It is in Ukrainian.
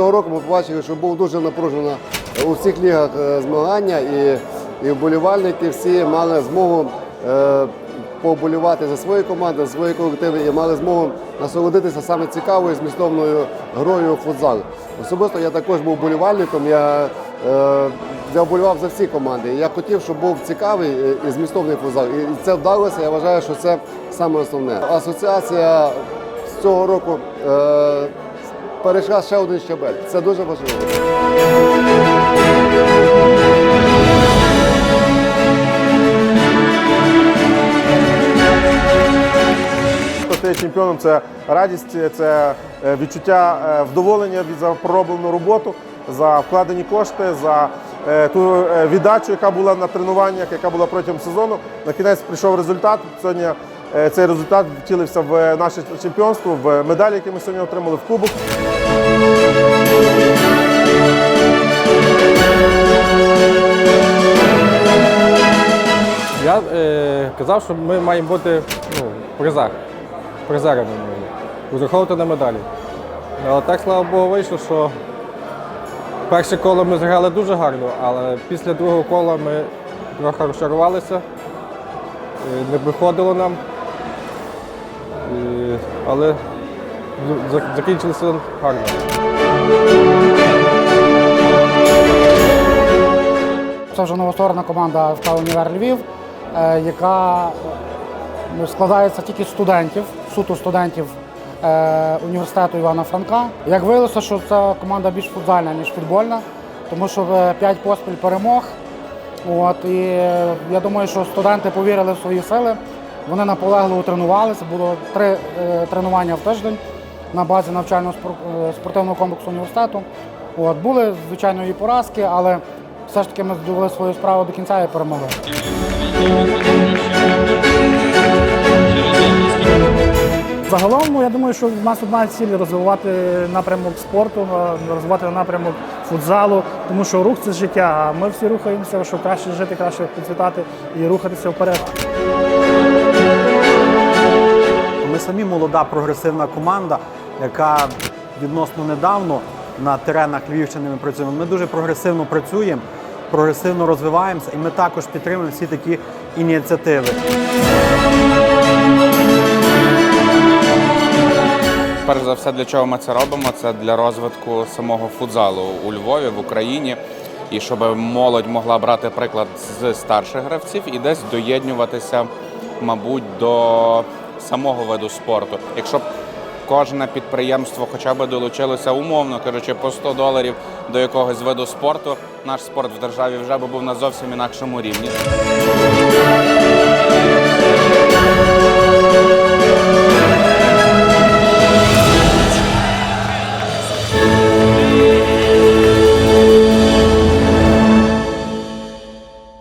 побачили, що був дуже напружено у всіх лігах е, змагання, і, і вболівальники всі мали змогу е, поболівати за свої команди, за свої колективи і мали змогу насолодитися саме цікавою змістовною грою футзал. Особисто я також був вболівальником. Я, е, я вболівав за всі команди. Я хотів, щоб був цікавий е, і змістовний футзал. І це вдалося. Я вважаю, що це саме основне. Асоціація з цього року е, перейшла ще один щабель. Це дуже важливо. Стає чемпіоном, це радість, це е, відчуття е, вдоволення від за пророблену роботу, за вкладені кошти, за е, ту віддачу, яка була на тренуваннях, яка була протягом сезону. На кінець прийшов результат. Сьогодні цей результат втілився в наше чемпіонство, в медалі, які ми сьогодні отримали, в кубок. Я е, казав, що ми маємо бути ну, призах, призерами розраховувати на медалі. Але так, слава Богу, вийшло, що перше коло ми зіграли дуже гарно, але після другого кола ми трохи розчарувалися, е, не виходило нам. Е, але за- закінчилося гарно. Це вже новостворена команда ФК Універ Львів, е, яка е, складається тільки з студентів, суто студентів е, університету Івана Франка. Як виявилося, що ця команда більш футзальна, ніж футбольна, тому що е, п'ять поспіль перемог. От, і е, я думаю, що студенти повірили в свої сили. Вони наполегливо тренувалися. Було три е, тренування в тиждень на базі навчального е, спортивного комплексу університету. От, були, звичайно, і поразки, але все ж таки ми довели свою справу до кінця і перемогли. Загалом, ну, я думаю, що в нас одна ціль розвивати напрямок спорту, розвивати напрямок футзалу, тому що рух це життя. А ми всі рухаємося, щоб краще жити, краще процвітати і рухатися вперед. Самі молода прогресивна команда, яка відносно недавно на теренах Львівщини ми працюємо. Ми дуже прогресивно працюємо, прогресивно розвиваємося, і ми також підтримуємо всі такі ініціативи. Перш за все, для чого ми це робимо? Це для розвитку самого футзалу у Львові, в Україні, і щоб молодь могла брати приклад з старших гравців і десь доєднюватися, мабуть, до самого виду спорту. Якщо б кожне підприємство хоча б долучилося, умовно кажучи, по 100 доларів до якогось виду спорту, наш спорт в державі вже би був на зовсім інакшому рівні.